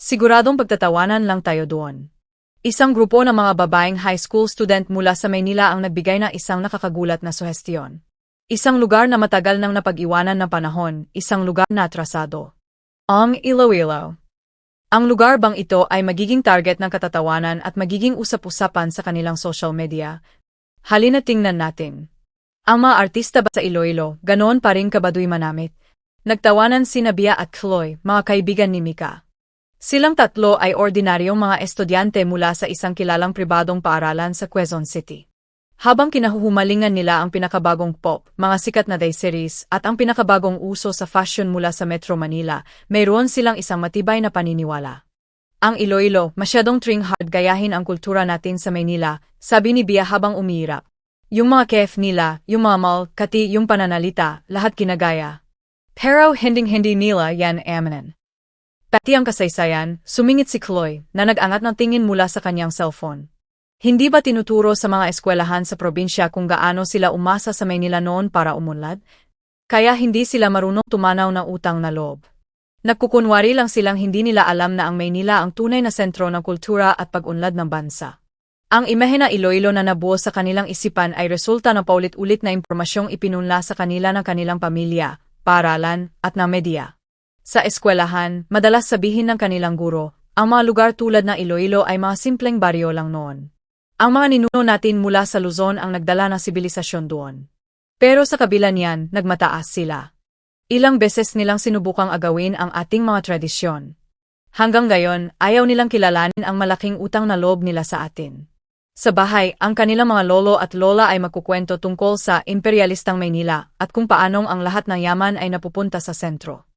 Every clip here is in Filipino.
Siguradong pagtatawanan lang tayo doon. Isang grupo ng mga babaeng high school student mula sa Maynila ang nagbigay ng isang nakakagulat na suhestyon. Isang lugar na matagal nang napag-iwanan ng panahon, isang lugar na atrasado. Ang Iloilo. Ang lugar bang ito ay magiging target ng katatawanan at magiging usap-usapan sa kanilang social media? Halina tingnan natin. Ang mga artista ba sa Iloilo, ganoon pa rin kabaduy manamit? Nagtawanan si Nabia at Chloe, mga kaibigan ni Mika. Silang tatlo ay ordinaryong mga estudyante mula sa isang kilalang pribadong paaralan sa Quezon City. Habang kinahuhumalingan nila ang pinakabagong pop, mga sikat na day series, at ang pinakabagong uso sa fashion mula sa Metro Manila, mayroon silang isang matibay na paniniwala. Ang Iloilo, masyadong tring hard gayahin ang kultura natin sa Maynila, sabi ni Bia habang umiirap. Yung mga kef nila, yung mga mall, kati yung pananalita, lahat kinagaya. Pero hinding-hindi nila yan amanan. Pati ang kasaysayan, sumingit si Chloe, na nag-angat ng tingin mula sa kanyang cellphone. Hindi ba tinuturo sa mga eskwelahan sa probinsya kung gaano sila umasa sa Maynila noon para umunlad? Kaya hindi sila marunong tumanaw ng utang na loob. Nagkukunwari lang silang hindi nila alam na ang Maynila ang tunay na sentro ng kultura at pag-unlad ng bansa. Ang imahe na Iloilo na nabuo sa kanilang isipan ay resulta ng paulit-ulit na impormasyong ipinunla sa kanila ng kanilang pamilya, paaralan, at ng media. Sa eskwelahan, madalas sabihin ng kanilang guro, ang mga lugar tulad ng Iloilo ay mga simpleng baryo lang noon. Ang mga ninuno natin mula sa Luzon ang nagdala ng sibilisasyon doon. Pero sa kabila niyan, nagmataas sila. Ilang beses nilang sinubukang agawin ang ating mga tradisyon. Hanggang gayon, ayaw nilang kilalanin ang malaking utang na loob nila sa atin. Sa bahay, ang kanilang mga lolo at lola ay magkukwento tungkol sa imperialistang Maynila at kung paanong ang lahat ng yaman ay napupunta sa sentro.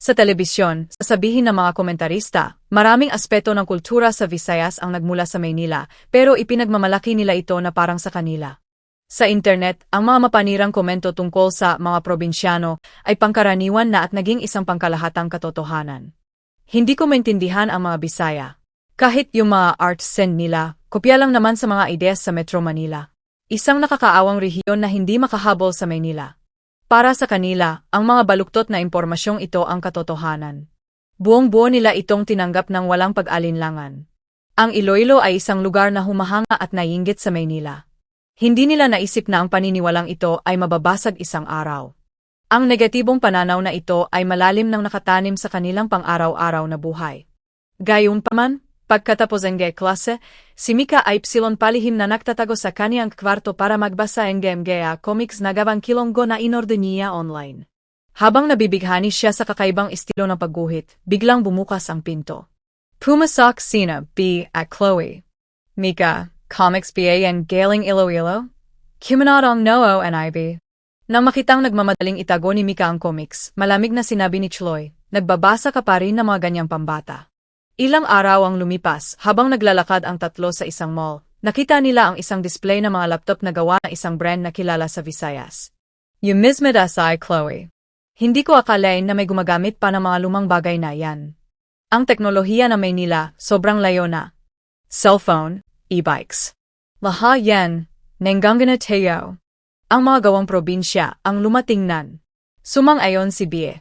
Sa telebisyon, sasabihin ng mga komentarista, maraming aspeto ng kultura sa Visayas ang nagmula sa Maynila, pero ipinagmamalaki nila ito na parang sa kanila. Sa internet, ang mga mapanirang komento tungkol sa mga probinsyano ay pangkaraniwan na at naging isang pangkalahatang katotohanan. Hindi ko maintindihan ang mga Bisaya. Kahit yung mga art scene nila, kopya lang naman sa mga ideas sa Metro Manila. Isang nakakaawang rehiyon na hindi makahabol sa Maynila. Para sa kanila, ang mga baluktot na impormasyong ito ang katotohanan. Buong-buo nila itong tinanggap ng walang pag-alinlangan. Ang Iloilo ay isang lugar na humahanga at naiinggit sa Maynila. Hindi nila naisip na ang paniniwalang ito ay mababasag isang araw. Ang negatibong pananaw na ito ay malalim nang nakatanim sa kanilang pang-araw-araw na buhay. Gayunpaman, Pagkatapos ng klase, si Mika ay palihim na nagtatago sa kanyang kwarto para magbasa ng GMGA comics na kilonggo na inorde niya online. Habang nabibighani siya sa kakaibang estilo ng pagguhit, biglang bumukas ang pinto. Pumasok sina B at Chloe. Mika, comics BA and Galing Iloilo? Kimanadong Noo and Ivy. Nang makitang nagmamadaling itago ni Mika ang comics, malamig na sinabi ni Chloe, nagbabasa ka pa rin ng mga ganyang pambata. Ilang araw ang lumipas habang naglalakad ang tatlo sa isang mall. Nakita nila ang isang display ng mga laptop na gawa ng isang brand na kilala sa Visayas. Yung mismo dasay Chloe. Hindi ko akalain na may gumagamit pa ng mga lumang bagay na yan. Ang teknolohiya na may nila, sobrang layo na. Cellphone, e-bikes. Laha yan, nenggangana teo. Ang mga gawang probinsya, ang lumatingnan. Sumang-ayon si Bie.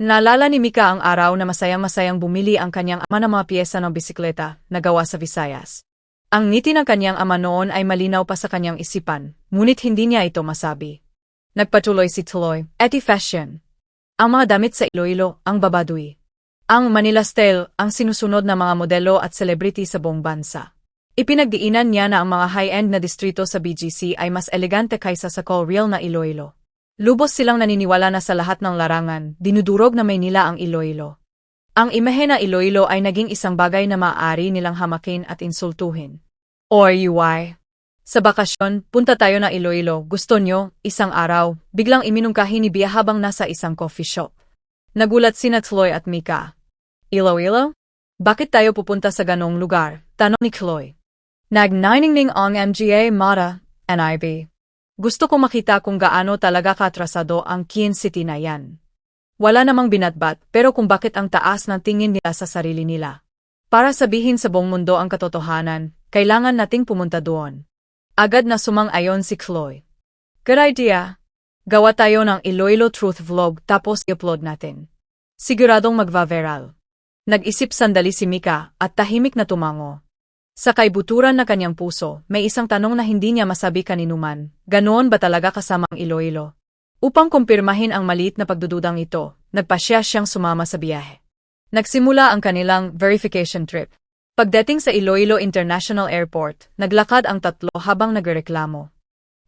Naalala ni Mika ang araw na masayang-masayang bumili ang kanyang ama ng mga piyesa ng bisikleta na gawa sa Visayas. Ang ngiti ng kanyang ama noon ay malinaw pa sa kanyang isipan, ngunit hindi niya ito masabi. Nagpatuloy si Tuloy, eti fashion. Ang mga damit sa Iloilo, ang babadui. Ang Manila Style, ang sinusunod na mga modelo at celebrity sa buong bansa. Ipinagdiinan niya na ang mga high-end na distrito sa BGC ay mas elegante kaysa sa Colreal na Iloilo. Lubos silang naniniwala na sa lahat ng larangan, dinudurog na Maynila ang Iloilo. Ang imahe na Iloilo ay naging isang bagay na maaari nilang hamakin at insultuhin. Or UI. Sa bakasyon, punta tayo na Iloilo, gusto nyo, isang araw, biglang iminungkahi ni Bia habang nasa isang coffee shop. Nagulat sina Chloe at Mika. Iloilo? Bakit tayo pupunta sa ganong lugar? Tanong ni Chloe. Nagniningning ang MGA Mata, NIB. Gusto ko makita kung gaano talaga katrasado ang Kien City na yan. Wala namang binatbat pero kung bakit ang taas ng tingin nila sa sarili nila. Para sabihin sa buong mundo ang katotohanan, kailangan nating pumunta doon. Agad na sumang-ayon si Chloe. Good idea. Gawa tayo ng Iloilo Truth Vlog tapos i-upload natin. Siguradong magva-viral. Nag-isip sandali si Mika at tahimik na tumango. Sa kaibuturan na kanyang puso, may isang tanong na hindi niya masabi kaninuman. Ganoon ba talaga kasama ang Iloilo? Upang kumpirmahin ang maliit na pagdududang ito, nagpasya siyang sumama sa biyahe. Nagsimula ang kanilang verification trip. Pagdating sa Iloilo International Airport, naglakad ang tatlo habang nagreklamo.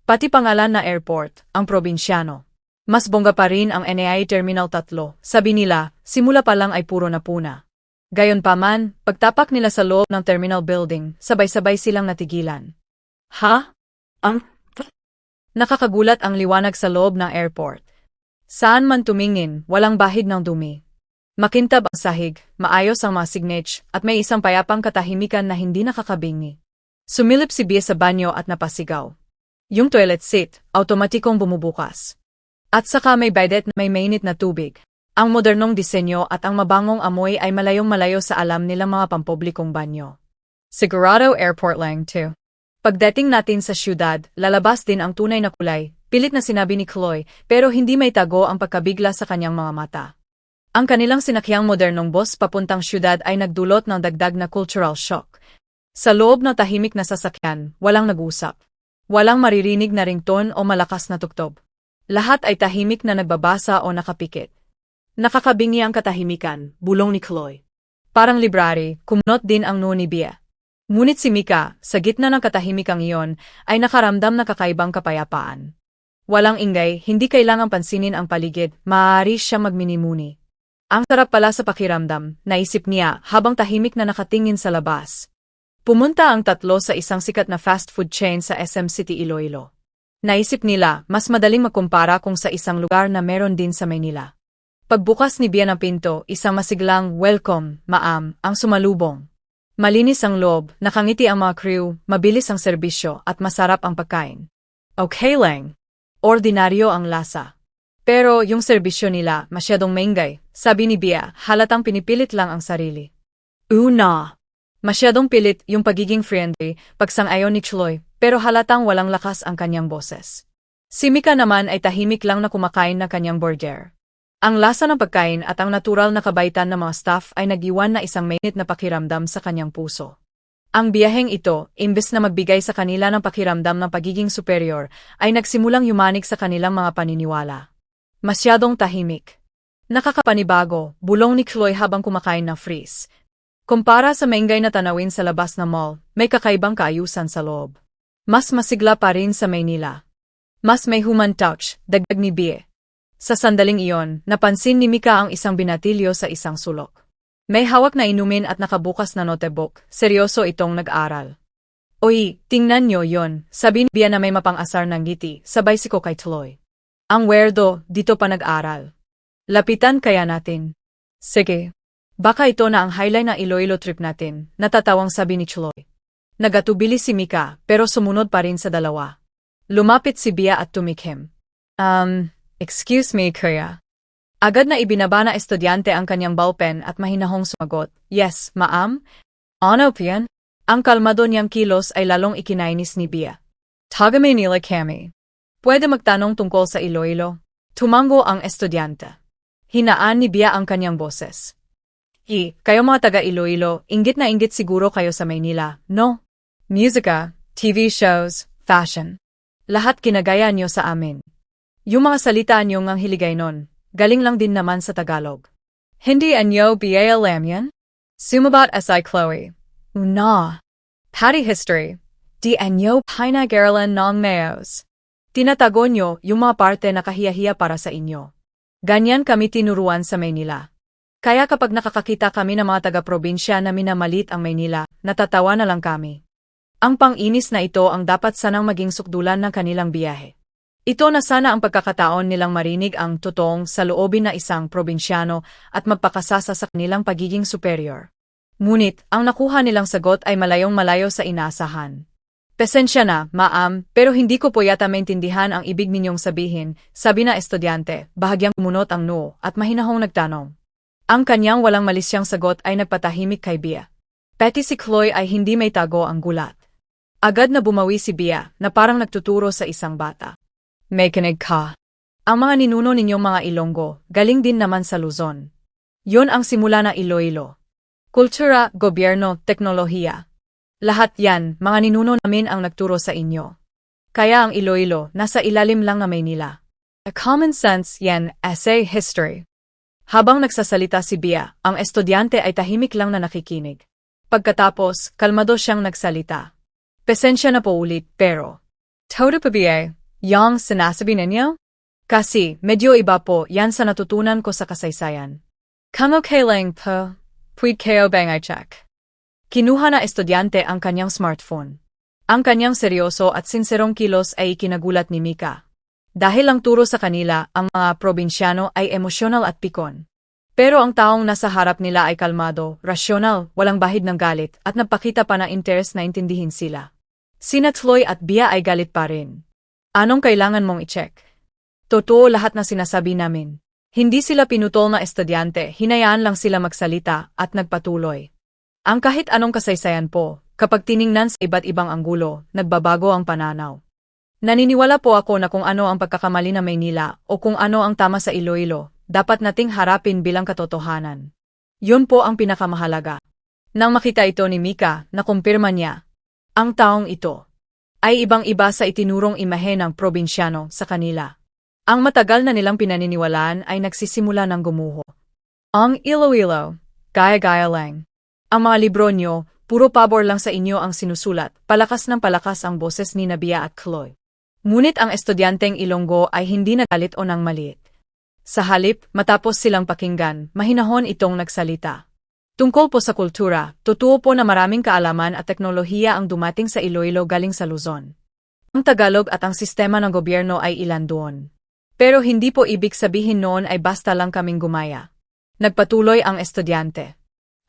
Pati pangalan na airport, ang probinsyano. Mas bongga pa rin ang NAI Terminal 3, sabi nila, simula pa lang ay puro na puna. Gayonpaman, pagtapak nila sa loob ng terminal building, sabay-sabay silang natigilan. Ha? Ang Nakakagulat ang liwanag sa loob ng airport. Saan man tumingin, walang bahid ng dumi. Makintab ang sahig, maayos ang mga signage, at may isang payapang katahimikan na hindi nakakabingi. Sumilip si Bia sa banyo at napasigaw. Yung toilet seat, automatikong bumubukas. At saka may bidet na may mainit na tubig. Ang modernong disenyo at ang mabangong amoy ay malayong malayo sa alam nilang mga pampublikong banyo. Sigurado airport lang too. Pagdating natin sa syudad, lalabas din ang tunay na kulay, pilit na sinabi ni Chloe, pero hindi may tago ang pagkabigla sa kanyang mga mata. Ang kanilang sinakyang modernong bus papuntang syudad ay nagdulot ng dagdag na cultural shock. Sa loob ng tahimik na sasakyan, walang nag-usap. Walang maririnig na rington o malakas na tuktob. Lahat ay tahimik na nagbabasa o nakapikit. Nakakabingi ang katahimikan, bulong ni Chloe. Parang library, kumunot din ang noo ni Bia. Ngunit si Mika, sa gitna ng katahimikang iyon, ay nakaramdam na kakaibang kapayapaan. Walang ingay, hindi kailangang pansinin ang paligid, maaari siya magminimuni. Ang sarap pala sa pakiramdam, naisip niya habang tahimik na nakatingin sa labas. Pumunta ang tatlo sa isang sikat na fast food chain sa SM City Iloilo. Naisip nila, mas madaling makumpara kung sa isang lugar na meron din sa Maynila. Pagbukas ni Bia ng pinto, isang masiglang welcome, maam, ang sumalubong. Malinis ang loob, nakangiti ang mga crew, mabilis ang serbisyo at masarap ang pagkain. Okay lang. Ordinaryo ang lasa. Pero yung serbisyo nila masyadong maingay, sabi ni Bia, halatang pinipilit lang ang sarili. Una. Masyadong pilit yung pagiging friendly, pagsang-ayon ni Chloe, pero halatang walang lakas ang kanyang boses. Si Mika naman ay tahimik lang na kumakain na kanyang burger. Ang lasa ng pagkain at ang natural na kabaitan ng mga staff ay nagiwan na isang mainit na pakiramdam sa kanyang puso. Ang biyaheng ito, imbes na magbigay sa kanila ng pakiramdam ng pagiging superior, ay nagsimulang yumanik sa kanilang mga paniniwala. Masyadong tahimik. Nakakapanibago, bulong ni Chloe habang kumakain ng freeze. Kumpara sa maingay na tanawin sa labas ng mall, may kakaibang kaayusan sa loob. Mas masigla pa rin sa Maynila. Mas may human touch, dagdag ni Bie. Sa sandaling iyon, napansin ni Mika ang isang binatilyo sa isang sulok. May hawak na inumin at nakabukas na notebook, seryoso itong nag-aral. Oy, tingnan nyo yon, sabi ni Bia na may mapang-asar ng ngiti, sabay si kay Chloe. Ang werdo, dito pa nag-aral. Lapitan kaya natin. Sige. Baka ito na ang highlight ng Iloilo trip natin, natatawang sabi ni Chloe. Nagatubili si Mika, pero sumunod pa rin sa dalawa. Lumapit si Bia at tumikhim. Um, Excuse me, kuya. Agad na ibinaba na estudyante ang kanyang ballpen at mahinahong sumagot. Yes, maam. Ano piyan? Ang kalmado niyang kilos ay lalong ikinainis ni Bia. Taga Manila kami. Pwede magtanong tungkol sa Iloilo. Tumango ang estudyante. Hinaan ni Bia ang kanyang boses. I, kayo mga taga Iloilo, inggit na inggit siguro kayo sa Maynila, no? Musika, TV shows, fashion. Lahat kinagaya niyo sa amin. Yung mga salita niyo ngang hiligay nun, galing lang din naman sa Tagalog. Hindi anyo BALM yan? Sumabat SI Chloe. Una. Patty history. Di anyo pinag-aralan ng mayos. Tinatago nyo yung mga parte na kahiyahiya para sa inyo. Ganyan kami tinuruan sa Maynila. Kaya kapag nakakakita kami ng mga taga-probinsya na minamalit ang Maynila, natatawa na lang kami. Ang pang-inis na ito ang dapat sanang maging sukdulan ng kanilang biyahe. Ito na sana ang pagkakataon nilang marinig ang totoong sa loobin na isang probinsyano at magpakasasa sa kanilang pagiging superior. Ngunit, ang nakuha nilang sagot ay malayong malayo sa inasahan. Pesensya na, maam, pero hindi ko po yata maintindihan ang ibig ninyong sabihin, sabi na estudyante, bahagyang kumunot ang noo at mahinahong nagtanong. Ang kanyang walang malisyang sagot ay nagpatahimik kay Bia. Peti si Chloe ay hindi may tago ang gulat. Agad na bumawi si Bia na parang nagtuturo sa isang bata. May kinig ka. Ang mga ninuno ninyong mga Ilonggo, galing din naman sa Luzon. Yon ang simula ng Iloilo. kultura, gobyerno, teknolohiya. Lahat yan, mga ninuno namin ang nagturo sa inyo. Kaya ang Iloilo, nasa ilalim lang na Maynila. A common sense, yan, essay history. Habang nagsasalita si Bia, ang estudyante ay tahimik lang na nakikinig. Pagkatapos, kalmado siyang nagsalita. Pesensya na po ulit, pero... Todo pa Bia, yung sinasabi ninyo? Kasi, medyo iba po yan sa natutunan ko sa kasaysayan. Kamo kailang po, puwid kayo bang I check? Kinuha na estudyante ang kanyang smartphone. Ang kanyang seryoso at sinserong kilos ay ikinagulat ni Mika. Dahil ang turo sa kanila, ang mga probinsyano ay emosyonal at pikon. Pero ang taong nasa harap nila ay kalmado, rasyonal, walang bahid ng galit, at nagpakita pa ng interes na intindihin sila. Sina Tloy at Bia ay galit pa rin. Anong kailangan mong i-check? Totoo lahat na sinasabi namin. Hindi sila pinutol na estudyante, hinayaan lang sila magsalita at nagpatuloy. Ang kahit anong kasaysayan po, kapag tiningnan sa iba't ibang anggulo, nagbabago ang pananaw. Naniniwala po ako na kung ano ang pagkakamali na Maynila o kung ano ang tama sa Iloilo, dapat nating harapin bilang katotohanan. Yun po ang pinakamahalaga. Nang makita ito ni Mika, nakumpirma niya, ang taong ito ay ibang-iba sa itinurong imahe ng probinsyano sa kanila. Ang matagal na nilang pinaniniwalaan ay nagsisimula ng gumuho. Ang Iloilo, gaya-gaya lang. Ang mga libro nyo, puro pabor lang sa inyo ang sinusulat, palakas ng palakas ang boses ni Nabia at Chloe. Ngunit ang estudyanteng Ilonggo ay hindi nagalit o nang maliit. Sa halip, matapos silang pakinggan, mahinahon itong nagsalita. Tungkol po sa kultura, totoo po na maraming kaalaman at teknolohiya ang dumating sa Iloilo galing sa Luzon. Ang Tagalog at ang sistema ng gobyerno ay ilan doon. Pero hindi po ibig sabihin noon ay basta lang kaming gumaya. Nagpatuloy ang estudyante.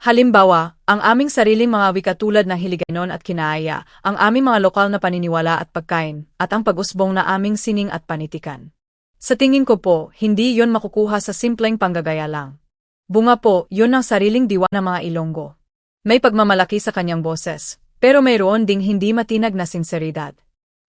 Halimbawa, ang aming sariling mga wika tulad ng Hiligaynon at Kinaaya, ang aming mga lokal na paniniwala at pagkain, at ang pag-usbong na aming sining at panitikan. Sa tingin ko po, hindi yon makukuha sa simpleng panggagaya lang. Bunga po, yon ang sariling diwa ng mga Ilonggo. May pagmamalaki sa kanyang boses, pero mayroon ding hindi matinag na sinseridad.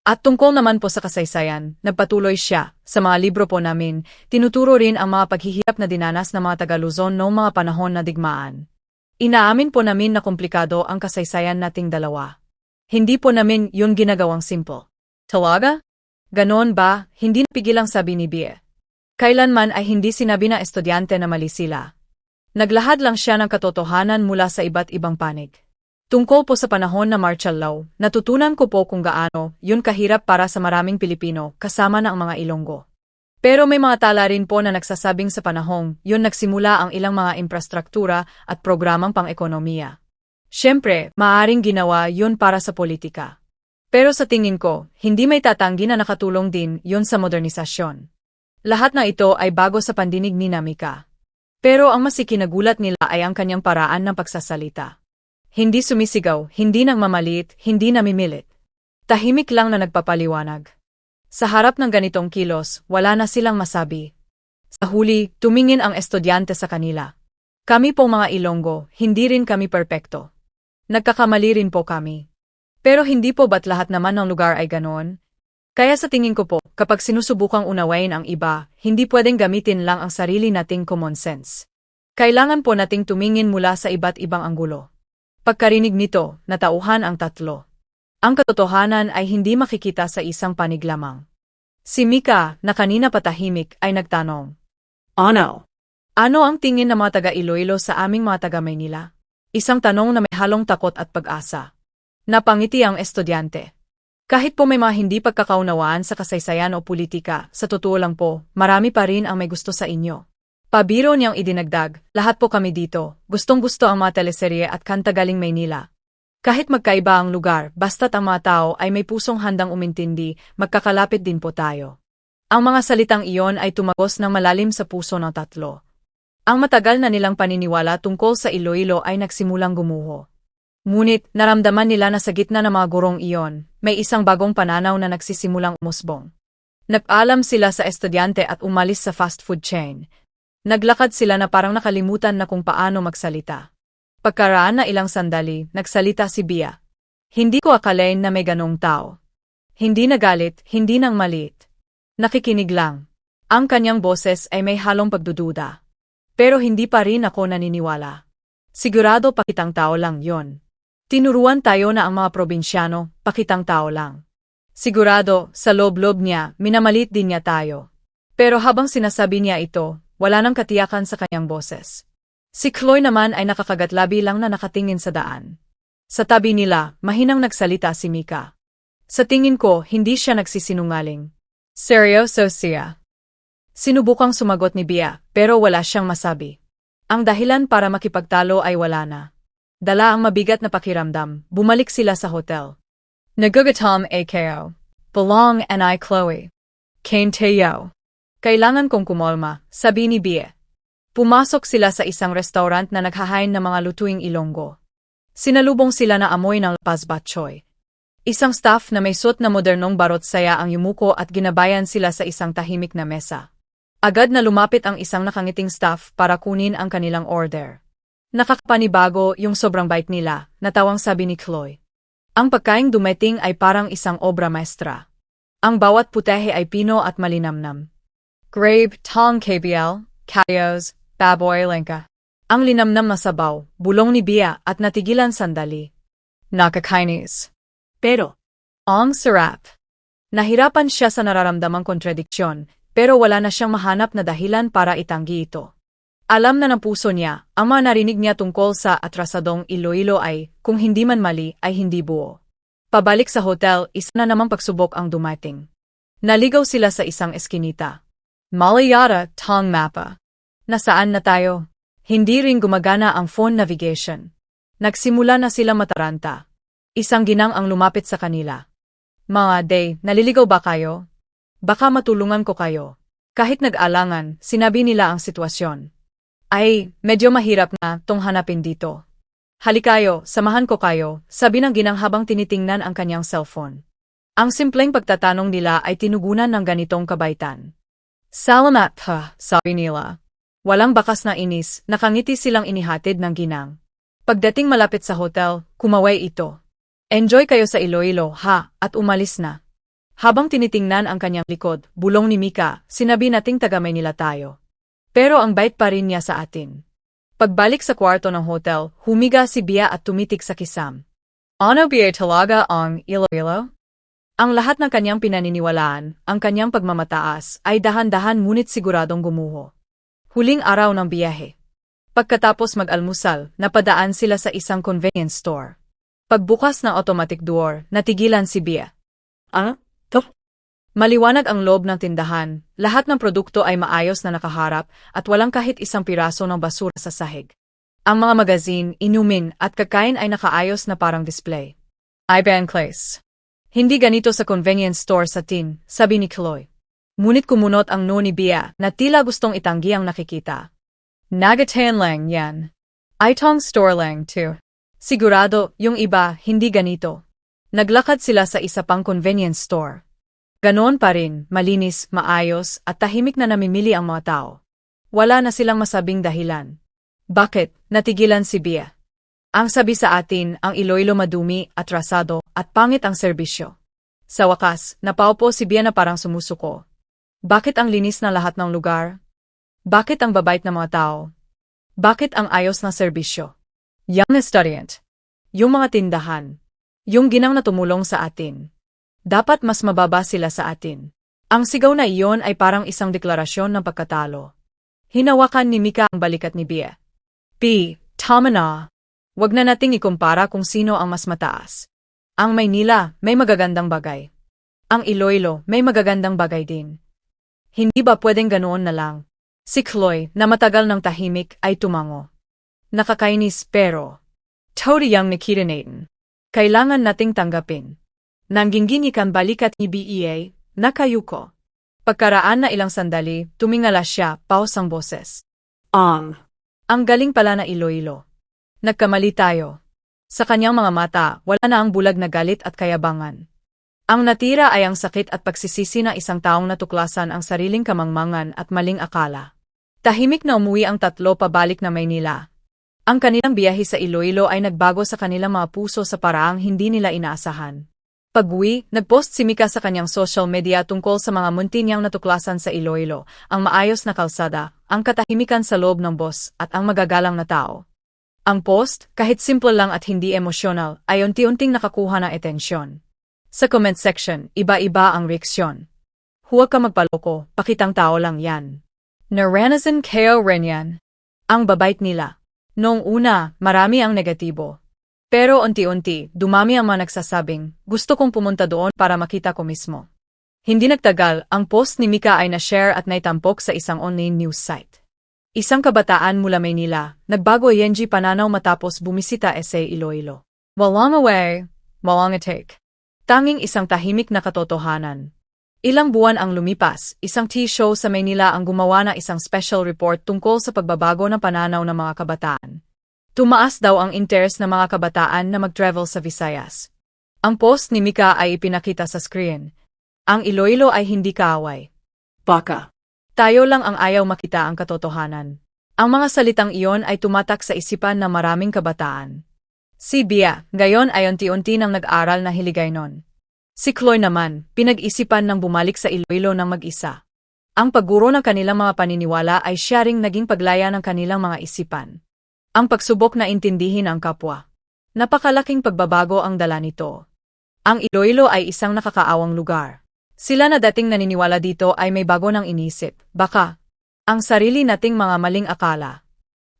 At tungkol naman po sa kasaysayan, nagpatuloy siya, sa mga libro po namin, tinuturo rin ang mga paghihirap na dinanas ng mga taga-Luzon noong mga panahon na digmaan. Inaamin po namin na komplikado ang kasaysayan nating dalawa. Hindi po namin yun ginagawang simple. Talaga? Ganon ba, hindi napigilang sabi ni Bie. Kailanman ay hindi sinabi na estudyante na mali sila. Naglahad lang siya ng katotohanan mula sa iba't ibang panig. Tungkol po sa panahon na martial law, natutunan ko po kung gaano yun kahirap para sa maraming Pilipino kasama na ang mga Ilonggo. Pero may mga tala rin po na nagsasabing sa panahong yun nagsimula ang ilang mga infrastruktura at programang pang-ekonomiya. Siyempre, maaring ginawa yun para sa politika. Pero sa tingin ko, hindi may tatanggi na nakatulong din yun sa modernisasyon. Lahat na ito ay bago sa pandinig ni Namika. Pero ang mas ikinagulat nila ay ang kanyang paraan ng pagsasalita. Hindi sumisigaw, hindi nang mamalit, hindi namimilit. Tahimik lang na nagpapaliwanag. Sa harap ng ganitong kilos, wala na silang masabi. Sa huli, tumingin ang estudyante sa kanila. Kami pong mga Ilonggo, hindi rin kami perpekto. Nagkakamali rin po kami. Pero hindi po ba't lahat naman ng lugar ay ganoon? Kaya sa tingin ko po, kapag sinusubukang unawain ang iba, hindi pwedeng gamitin lang ang sarili nating common sense. Kailangan po nating tumingin mula sa iba't ibang anggulo. Pagkarinig nito, natauhan ang tatlo. Ang katotohanan ay hindi makikita sa isang panig lamang. Si Mika, na kanina patahimik, ay nagtanong. Ano? Ano ang tingin ng mga taga-Iloilo sa aming mga taga-Maynila? Isang tanong na may halong takot at pag-asa. Napangiti ang estudyante. Kahit po may mga hindi pagkakaunawaan sa kasaysayan o politika, sa totoo lang po, marami pa rin ang may gusto sa inyo. Pabiro niyang idinagdag, lahat po kami dito, gustong-gusto ang mga teleserye at kanta galing Maynila. Kahit magkaiba ang lugar, basta't ang mga tao ay may pusong handang umintindi, magkakalapit din po tayo. Ang mga salitang iyon ay tumagos ng malalim sa puso ng tatlo. Ang matagal na nilang paniniwala tungkol sa Iloilo ay nagsimulang gumuho. Ngunit, naramdaman nila na sa gitna ng mga gurong iyon, may isang bagong pananaw na nagsisimulang umusbong. Nag-alam sila sa estudyante at umalis sa fast food chain. Naglakad sila na parang nakalimutan na kung paano magsalita. Pagkaraan na ilang sandali, nagsalita si Bia. Hindi ko akalain na may ganong tao. Hindi nagalit, hindi nang maliit. Nakikinig lang. Ang kanyang boses ay may halong pagdududa. Pero hindi pa rin ako naniniwala. Sigurado pakitang tao lang yon. Tinuruan tayo na ang mga probinsyano, pakitang tao lang. Sigurado, sa loob-loob niya, minamalit din niya tayo. Pero habang sinasabi niya ito, wala nang katiyakan sa kanyang boses. Si Chloe naman ay nakakagatlabi lang na nakatingin sa daan. Sa tabi nila, mahinang nagsalita si Mika. Sa tingin ko, hindi siya nagsisinungaling. Seryoso siya. Sinubukang sumagot ni Bia, pero wala siyang masabi. Ang dahilan para makipagtalo ay wala na. Dala ang mabigat na pakiramdam, bumalik sila sa hotel. Nagugatom AKO. Belong and I Chloe. Kane Teo. Kailangan kong kumolma, sabi ni Bia. Pumasok sila sa isang restaurant na naghahain ng mga lutuing ilonggo. Sinalubong sila na amoy ng lapas batchoy. Isang staff na may suot na modernong barot saya ang yumuko at ginabayan sila sa isang tahimik na mesa. Agad na lumapit ang isang nakangiting staff para kunin ang kanilang order. Nakakapanibago yung sobrang bait nila, natawang sabi ni Chloe. Ang pagkaing dumating ay parang isang obra maestra. Ang bawat putehe ay pino at malinamnam. Grape, tong KBL, kayos, baboy lengka. Ang linamnam na sabaw, bulong ni Bia at natigilan sandali. Nakakainis. Pero, ang sarap. Nahirapan siya sa nararamdamang kontradiksyon, pero wala na siyang mahanap na dahilan para itanggi ito. Alam na ng puso niya, ang mga narinig niya tungkol sa atrasadong Iloilo ay, kung hindi man mali, ay hindi buo. Pabalik sa hotel, isa na namang pagsubok ang dumating. Naligaw sila sa isang eskinita. Malayara, Tong Mapa. Nasaan na tayo? Hindi rin gumagana ang phone navigation. Nagsimula na sila mataranta. Isang ginang ang lumapit sa kanila. Mga day, naliligaw ba kayo? Baka matulungan ko kayo. Kahit nag-alangan, sinabi nila ang sitwasyon. Ay, medyo mahirap na tong hanapin dito. Halikayo, samahan ko kayo, sabi ng ginang habang tinitingnan ang kanyang cellphone. Ang simpleng pagtatanong nila ay tinugunan ng ganitong kabaitan. Salamat pa, sabi nila. Walang bakas na inis, nakangiti silang inihatid ng ginang. Pagdating malapit sa hotel, kumaway ito. Enjoy kayo sa Iloilo, ha, at umalis na. Habang tinitingnan ang kanyang likod, bulong ni Mika, sinabi nating tagamay nila tayo. Pero ang bait pa rin niya sa atin. Pagbalik sa kwarto ng hotel, humiga si Bia at tumitik sa kisam. Ano Bia talaga ang Iloilo? Ang lahat ng kanyang pinaniniwalaan, ang kanyang pagmamataas, ay dahan-dahan ngunit siguradong gumuho. Huling araw ng biyahe. Pagkatapos mag-almusal, napadaan sila sa isang convenience store. Pagbukas ng automatic door, natigilan si Bia. Ano? Maliwanag ang loob ng tindahan, lahat ng produkto ay maayos na nakaharap at walang kahit isang piraso ng basura sa sahig. Ang mga magazine, inumin at kakain ay nakaayos na parang display. Iban Place. Hindi ganito sa convenience store sa tin, sabi ni Chloe. Ngunit kumunot ang no ni Bia na tila gustong itanggi ang nakikita. Nagatayan lang yan. Itong store lang too. Sigurado, yung iba, hindi ganito. Naglakad sila sa isa pang convenience store. Ganoon pa rin, malinis, maayos, at tahimik na namimili ang mga tao. Wala na silang masabing dahilan. Bakit? Natigilan si Bia. Ang sabi sa atin, ang Iloilo madumi, atrasado, at pangit ang serbisyo. Sa wakas, napaupo si Bia na parang sumusuko. Bakit ang linis na lahat ng lugar? Bakit ang babait ng mga tao? Bakit ang ayos na serbisyo? Young estudyant. Yung mga tindahan. Yung ginang na tumulong sa atin. Dapat mas mababa sila sa atin. Ang sigaw na iyon ay parang isang deklarasyon ng pagkatalo. Hinawakan ni Mika ang balikat ni Bia. P. Tama na. Huwag na nating ikumpara kung sino ang mas mataas. Ang Maynila, may magagandang bagay. Ang Iloilo, may magagandang bagay din. Hindi ba pwedeng ganoon na lang? Si Chloe, na matagal ng tahimik, ay tumango. Nakakainis pero, Totally yung nakita natin. Kailangan nating tanggapin. Nangginginikan balikat ni BEA, nakayuko. Pagkaraan na ilang sandali, tumingala siya, paus ang boses. Ang. Ang galing pala na Iloilo. Nagkamali tayo. Sa kanyang mga mata, wala na ang bulag na galit at kayabangan. Ang natira ay ang sakit at pagsisisi na isang taong natuklasan ang sariling kamangmangan at maling akala. Tahimik na umuwi ang tatlo pabalik na Maynila. Ang kanilang biyahe sa Iloilo ay nagbago sa kanilang mga puso sa paraang hindi nila inaasahan. Pag-uwi, nagpost si Mika sa kanyang social media tungkol sa mga munti niyang natuklasan sa Iloilo, ang maayos na kalsada, ang katahimikan sa loob ng bus, at ang magagalang na tao. Ang post, kahit simple lang at hindi emosyonal, ay unti-unting nakakuha ng atensyon. Sa comment section, iba-iba ang reaksyon. Huwag ka magpaloko, pakitang tao lang yan. Naranasan kayo rin yan. Ang babait nila. Noong una, marami ang negatibo. Pero unti-unti, dumami ang mga nagsasabing, gusto kong pumunta doon para makita ko mismo. Hindi nagtagal, ang post ni Mika ay na-share at naitampok sa isang online news site. Isang kabataan mula Maynila, nagbago yenji pananaw matapos bumisita sa Iloilo. Walang away, walang take. Tanging isang tahimik na katotohanan. Ilang buwan ang lumipas, isang T-show sa Maynila ang gumawa ng isang special report tungkol sa pagbabago ng pananaw ng mga kabataan. Tumaas daw ang interes ng mga kabataan na mag-travel sa Visayas. Ang post ni Mika ay ipinakita sa screen. Ang Iloilo ay hindi kaaway. Baka. Tayo lang ang ayaw makita ang katotohanan. Ang mga salitang iyon ay tumatak sa isipan ng maraming kabataan. Si Bia, gayon ay unti-unti nang nag-aral na hiligay nun. Si Chloe naman, pinag-isipan ng bumalik sa Iloilo ng mag-isa. Ang pagguro ng kanilang mga paniniwala ay siya ring naging paglaya ng kanilang mga isipan. Ang pagsubok na intindihin ang kapwa. Napakalaking pagbabago ang dala nito. Ang Iloilo ay isang nakakaawang lugar. Sila na dating naniniwala dito ay may bago ng inisip, baka, ang sarili nating mga maling akala.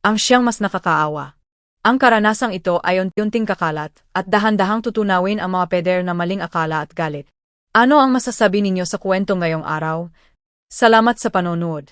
Ang siyang mas nakakaawa. Ang karanasang ito ay unti-unting kakalat at dahan-dahang tutunawin ang mga peder na maling akala at galit. Ano ang masasabi ninyo sa kwento ngayong araw? Salamat sa panonood.